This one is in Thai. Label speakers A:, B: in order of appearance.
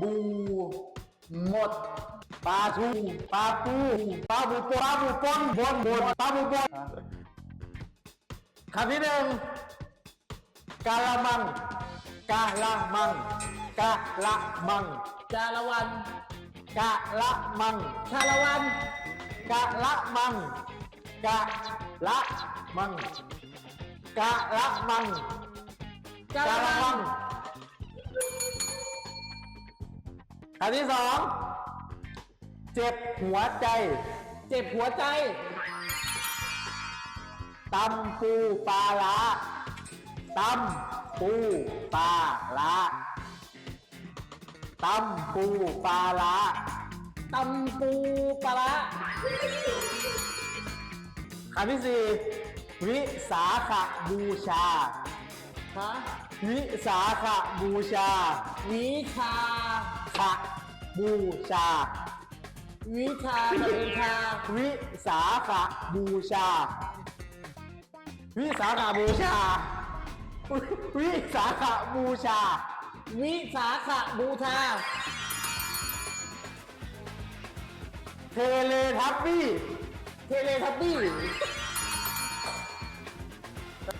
A: บูหมดปลาทูปลาปูปลาบูปลาบูปนบนบนปลาบูปนคำที่หนึ่งกาละมังกาละมังกาละมัง
B: จาละวัน
A: กะละมัง
B: ชาละวัน
A: กะละมังกะละมังกะละมัง
B: กาละวัน
A: คำที่สองเจ็บหัวใจ
B: เจ็บหัวใจ
A: ตำปูปลาละตำปูปลาละตำปูปลาละ
B: ตำปูปลาร้า
A: คำที่สี่วิสาขบูชา
B: ฮะ
A: วิสาขบูชา
B: วิชา
A: ขะบูชา
B: วิชากับวิชา
A: วิสาขบูชา วิสาขบูชา วิสาขบูชา
B: วิสาขบูชา
A: เทเลทับบี้
B: เทเลทับบี้